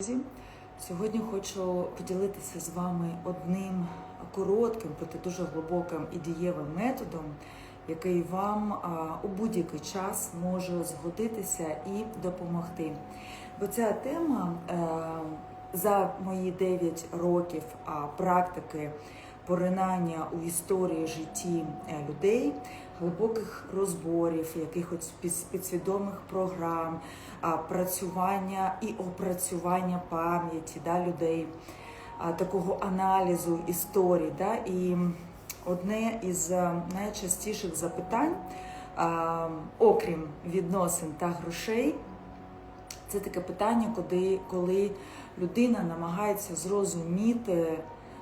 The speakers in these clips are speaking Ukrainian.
Друзі, Сьогодні хочу поділитися з вами одним коротким, проте дуже глибоким і дієвим методом, який вам у будь-який час може згодитися і допомогти. Бо ця тема е, за мої 9 років практики поринання у історії житті е, людей, глибоких розборів, якихось підсвідомих програм, працювання і опрацювання пам'яті да, людей, такого аналізу історії. Да, і одне із е, найчастіших запитань, окрім відносин та грошей, це таке питання, коли, коли людина намагається зрозуміти,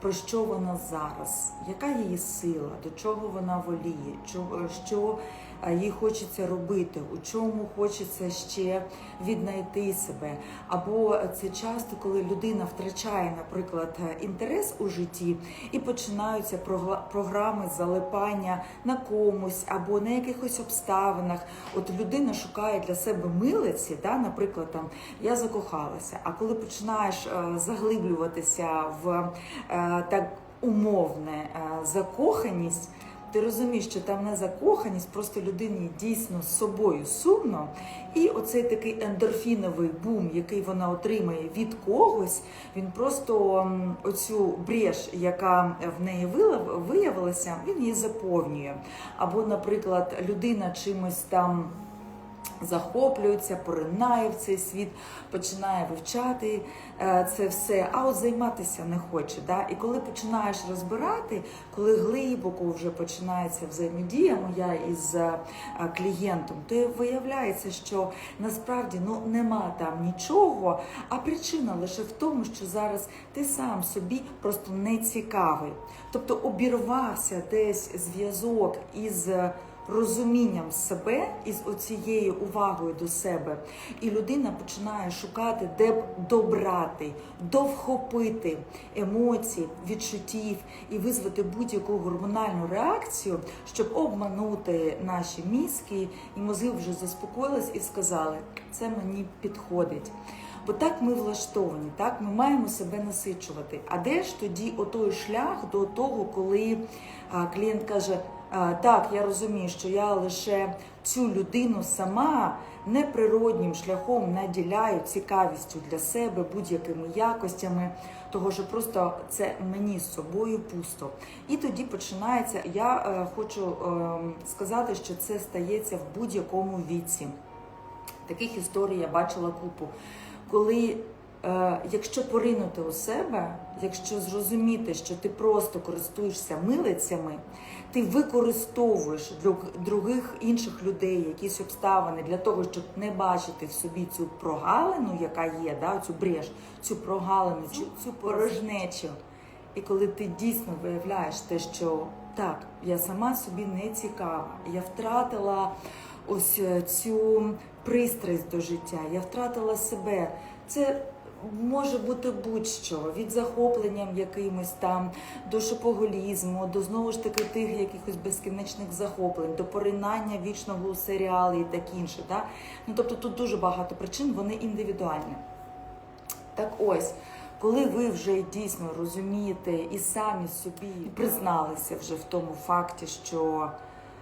про що вона зараз, яка її сила, до чого вона воліє, чого- що е, їй хочеться робити, у чому хочеться ще віднайти себе. Або це часто, коли людина втрачає, наприклад, інтерес у житті і починаються програми залипання на комусь або на якихось обставинах. От людина шукає для себе милиці, да, наприклад, там я закохалася. А коли починаєш е, заглиблюватися в е, так умовне е, закоханість. Ти розумієш, що там не закоханість, просто людині дійсно з собою сумно. І оцей такий ендорфіновий бум, який вона отримає від когось, він просто оцю брєш, яка в неї виявилася, він її заповнює. Або, наприклад, людина чимось там захоплюється, поринає в цей світ, починає вивчати е, це все, а от займатися не хоче. Да? І коли починаєш розбирати, коли глибоко вже починається взаємодія моя із е, клієнтом, то виявляється, що насправді ну нема там нічого, а причина лише в тому, що зараз ти сам собі просто не цікавий. Тобто обірвався десь зв'язок із розумінням себе із оцією увагою до себе, і людина починає шукати, де б добрати, довхопити емоцій, відчуттів і визвати будь-яку гормональну реакцію, щоб обманути наші мізки, і мозги вже заспокоїлись і сказали, це мені підходить. Бо так ми влаштовані, так ми маємо себе насичувати. А де ж тоді отой шлях до того, коли клієнт каже: так, я розумію, що я лише цю людину сама неприроднім шляхом наділяю цікавістю для себе, будь-якими якостями, того що просто це мені з собою пусто. І тоді починається. Я е, хочу е, сказати, що це стається в будь-якому віці. Таких історій я бачила купу. Коли, якщо поринути у себе, якщо зрозуміти, що ти просто користуєшся милицями, ти використовуєш друг- других інших людей, якісь обставини для того, щоб не бачити в собі цю прогалину, яка є, да, цю брєш, цю прогалину, цю, цю порожнечу. І коли ти дійсно виявляєш те, що так, я сама собі не цікава, я втратила ось е, цю пристрасть до життя, я втратила себе. Це може бути будь-що від захопленням якимось там до шопоголізму, до знову ж таки тих якихось безкінечних захоплень, до поринання вічного у серіали і так інше. Да? Ну тобто тут дуже багато причин, вони індивідуальні. Так ось, коли ви вже дійсно розумієте і самі собі призналися вже в тому факті, що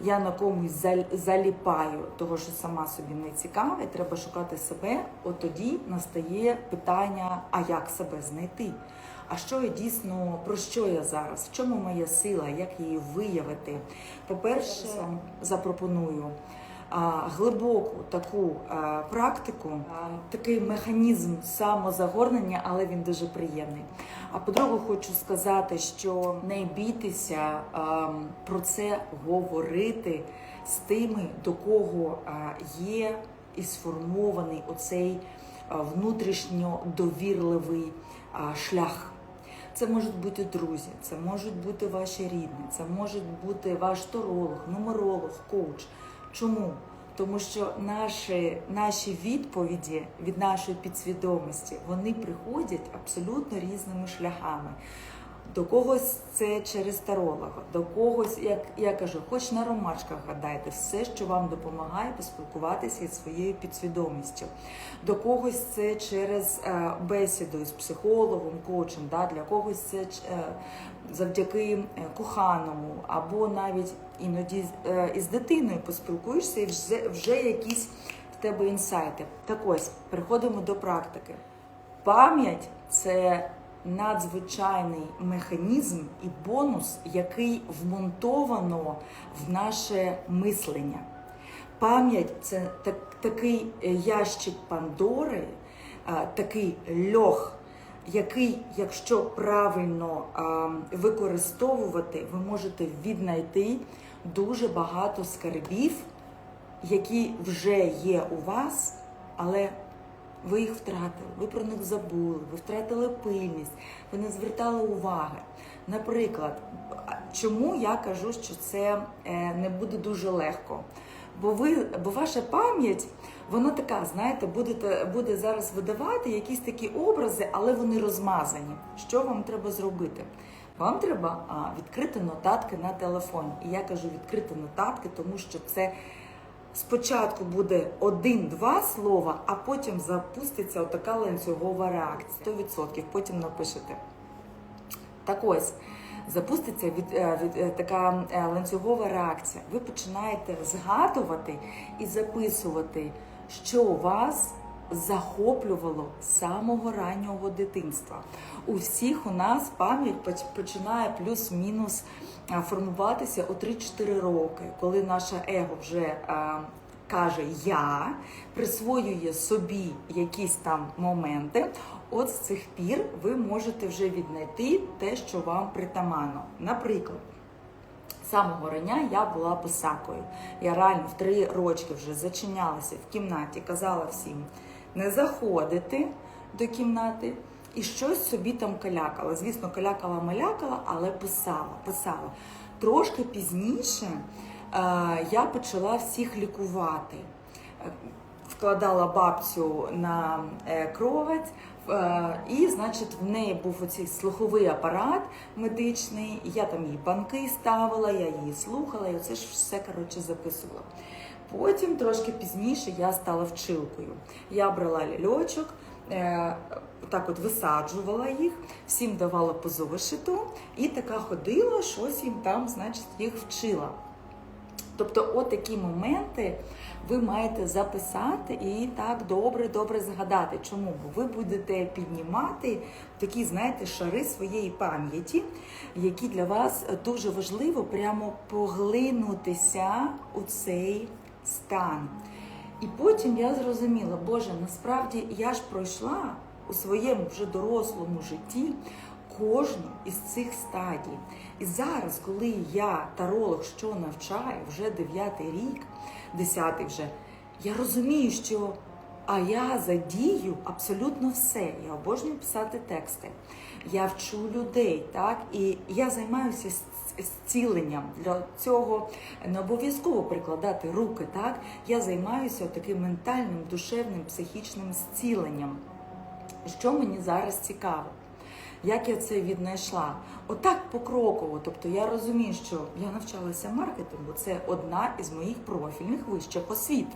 я на комусь зал- заліпаю, того, що сама собі не цікава, і треба шукати себе, от тоді настає питання, а як себе знайти? А що я дійсно, про що я зараз? В чому моя сила, як її виявити? По-перше, запропоную а, глибоку таку практику, такий механізм самозагорнення, але він дуже приємний. А по-друге, хочу сказати, що не бійтеся про це говорити з тими, до кого є і сформований оцей внутрішньо довірливий шлях. Це можуть бути друзі, це можуть бути ваші рідні, це може бути ваш таролог, нумеролог, коуч. Чому? Тому що наші, наші відповіді від нашої підсвідомості вони приходять абсолютно різними шляхами. До когось це через таролога, до когось, як я кажу, хоч на ромашках гадайте, все, що вам допомагає поспілкуватися із своєю підсвідомістю. До когось це через е, бесіду із психологом, коучем, да? для когось це е, завдяки е, коханому, або навіть іноді е, із дитиною поспілкуєшся і вже, вже якісь в тебе інсайти. Так ось, переходимо до практики. Пам'ять це надзвичайний механізм і бонус, який вмонтовано в наше мислення. Пам'ять це так, такий ящик Пандори, такий льох, який, якщо правильно використовувати, ви можете віднайти дуже багато скарбів, які вже є у вас, але ви їх втратили, ви про них забули, ви втратили пильність, ви не звертали уваги. Наприклад, чому я кажу, що це е, не буде дуже легко? Бо ви, бо ваша пам'ять, вона така, знаєте, будете, буде зараз видавати якісь такі образи, але вони розмазані. Що вам треба зробити? Вам треба а, відкрити нотатки на телефоні. І я кажу відкрити нотатки, тому що це спочатку буде один-два слова, а потім запуститься отака ланцюгова реакція. 100%, потім напишете. Так ось, запуститься від, е, від, е, така е, ланцюгова реакція. Ви починаєте згадувати і записувати, що вас захоплювало з самого раннього дитинства. У всіх у нас пам'ять починає плюс-мінус формуватися у 3-4 роки, коли наше его вже каже я, присвоює собі якісь там моменти. От з цих пір ви можете вже віднайти те, що вам притаманно. Наприклад, самого рання я була писакою. Я реально в три рочки вже зачинялася в кімнаті, казала всім не заходити до кімнати і щось собі там калякала. Звісно, калякала малякала, але писала, писала. Трошки пізніше е, я почала всіх лікувати. Е, Вкладала бабцю на е, кровать, е, і, значить, в неї був оцей слуховий апарат медичний. Я там їй банки ставила, я її слухала, і оце ж все коротше записувала. Потім, трошки пізніше, я стала вчилкою. Я брала ляльочок, е, так от висаджувала їх, всім давала по зошиту, і така ходила, щось їм там, значить, їх вчила. Тобто, от моменти ви маєте записати і так добре-добре згадати. Чому? Бо ви будете піднімати такі, знаєте, шари своєї пам'яті, які для вас дуже важливо прямо поглинутися у цей стан. І потім я зрозуміла, Боже, насправді я ж пройшла у своєму вже дорослому житті кожну із цих стадій. І зараз, коли я таролог, що навчаю, вже дев'ятий рік, десятий вже, я розумію, що а я задію абсолютно все. Я обожнюю писати тексти. Я вчу людей, так і я займаюся зціленням. Для цього не обов'язково прикладати руки. Так я займаюся таким ментальним, душевним, психічним зціленням. Що мені зараз цікаво? Як я це віднайшла? Отак покроково. Тобто я розумію, що я навчалася маркетингу, це одна із моїх профільних вищих освіт.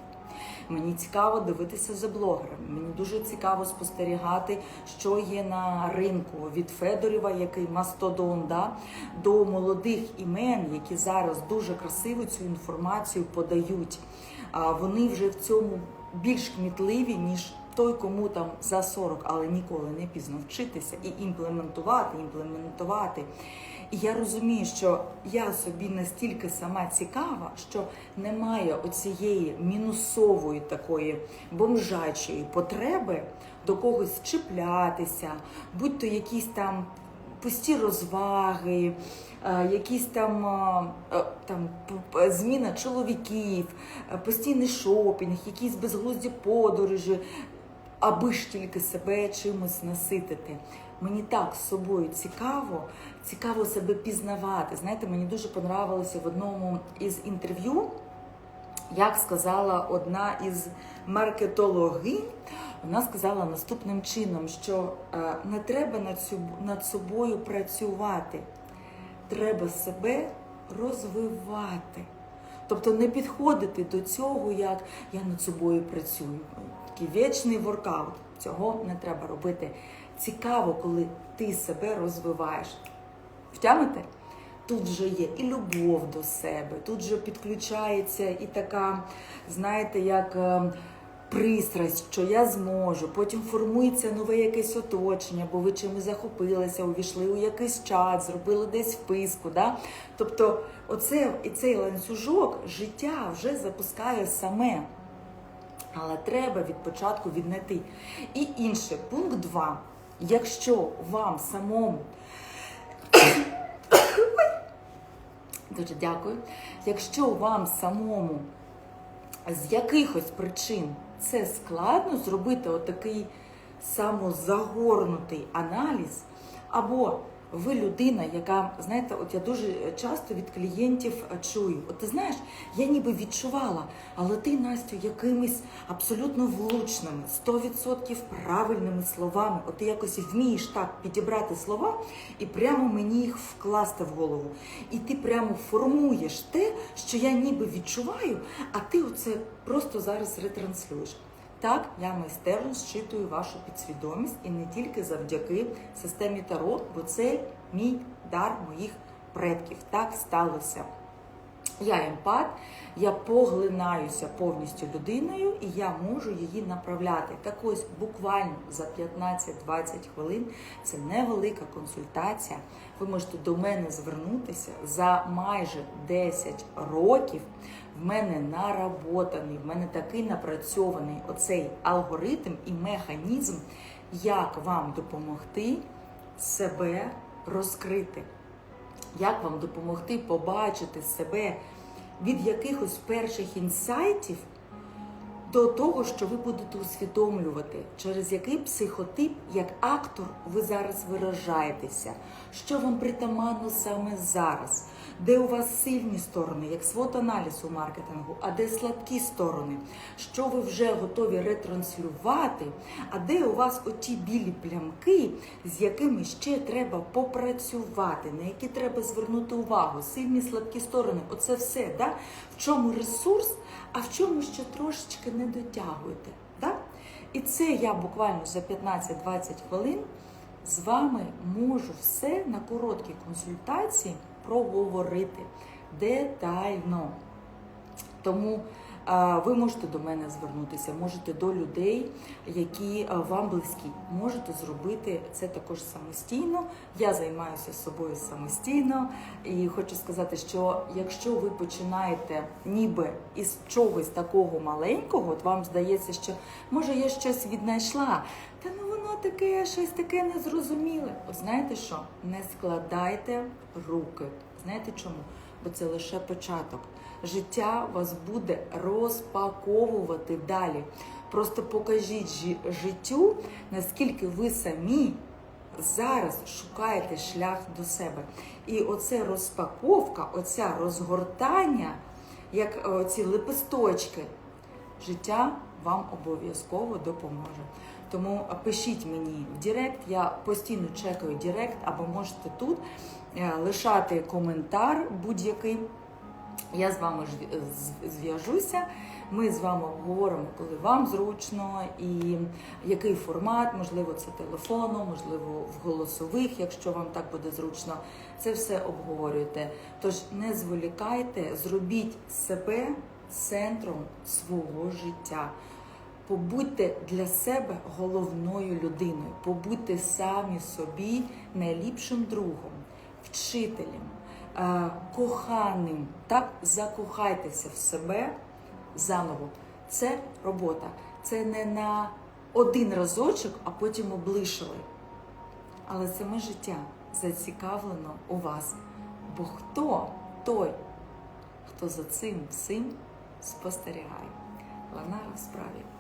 Мені цікаво дивитися за блогерами. Мені дуже цікаво спостерігати, що є на ринку від Федорєва, який мастодон, да, до молодих імен, які зараз дуже красиво цю інформацію подають. А вони вже в цьому більш кмітливі, ніж той, кому там за 40, але ніколи не пізно вчитися і імплементувати, імплементувати. І я розумію, що я собі настільки сама цікава, що немає оцієї мінусової такої бомжачої потреби до когось чіплятися, будь то якісь там пусті розваги, е, якісь там, е, е, там зміна чоловіків, постійний шопінг, якісь безглузді подорожі, аби ж тільки себе чимось наситити. Мені так з собою цікаво, цікаво себе пізнавати. Знаєте, мені дуже понравилося в одному із інтерв'ю, як сказала одна із маркетологинь, Вона сказала наступним чином, що е, не треба над, собою працювати, треба себе розвивати. Тобто не підходити до цього, як я над собою працюю. Такий вічний воркаут. Цього не треба робити. Цікаво, коли ти себе розвиваєш. Втямите? Тут вже є і любов до себе, тут же підключається і така, знаєте, як е, пристрасть, що я зможу. Потім формується нове якесь оточення, бо ви чимось захопилися, увійшли у якийсь чат, зробили десь вписку. Да? Тобто, оце і цей ланцюжок життя вже запускає саме. Але треба від початку віднайти. І інше, пункт 2. Якщо вам самому Дуже дякую. Якщо вам самому з якихось причин це складно зробити отакий самозагорнутий аналіз, або ви людина, яка, знаєте, от я дуже часто від клієнтів чую, от ти знаєш, я ніби відчувала, але ти, Настю, якимись абсолютно влучними, 100% правильними словами, от ти якось вмієш так підібрати слова і прямо мені їх вкласти в голову. І ти прямо формуєш те, що я ніби відчуваю, а ти оце просто зараз ретранслюєш. Так, я майстерно зчитую вашу підсвідомість і не тільки завдяки системі Таро, бо це мій дар моїх предків. Так сталося. Я емпат, я поглинаюся повністю людиною і я можу її направляти. Так ось буквально за 15-20 хвилин це невелика консультація. Ви можете до мене звернутися за майже 10 років. В мене наработаний, в мене такий напрацьований оцей алгоритм і механізм, як вам допомогти себе розкрити. Як вам допомогти побачити себе від якихось перших інсайтів до того, що ви будете усвідомлювати, через який психотип, як актор, ви зараз виражаєтеся, що вам притаманно саме зараз, де у вас сильні сторони, як свот аналіз у маркетингу, а де слабкі сторони, що ви вже готові ретранслювати, а де у вас оті білі плямки, з якими ще треба попрацювати, на які треба звернути увагу, сильні слабкі сторони. Оце все, да? в чому ресурс, а в чому ще трошечки не дотягуєте. Да? І це я буквально за 15-20 хвилин з вами можу все на короткій консультації проговорити детально. Тому ви можете до мене звернутися, можете до людей, які вам близькі. Можете зробити це також самостійно. Я займаюся собою самостійно і хочу сказати, що якщо ви починаєте ніби із чогось такого маленького, от вам здається, що може я щось віднайшла, та ну таке, щось таке незрозуміле. От знаєте що? Не складайте руки. Знаєте чому? Бо це лише початок. Життя вас буде розпаковувати далі. Просто покажіть життю, наскільки ви самі зараз шукаєте шлях до себе. І оце розпаковка, оця розгортання, як е, ці лепесточки, життя вам обов'язково допоможе. Тому пишіть мені в Директ, я постійно чекаю Директ, або можете тут е, лишати коментар будь-який. Я з вами зв'яжуся. Ми з вами обговоримо, коли вам зручно, і який формат, можливо, це телефоном, можливо, в голосових, якщо вам так буде зручно. Це все обговорюйте. Тож не зволікайте, зробіть себе центром свого життя. Побудьте для себе головною людиною, побудьте самі собі найліпшим другом, вчителем, е, коханим. Так, закохайтеся в себе заново. Це робота. Це не на один разочок, а потім облишили. Але саме життя зацікавлено у вас. Бо хто той, хто за цим всім спостерігає? Лана в справі.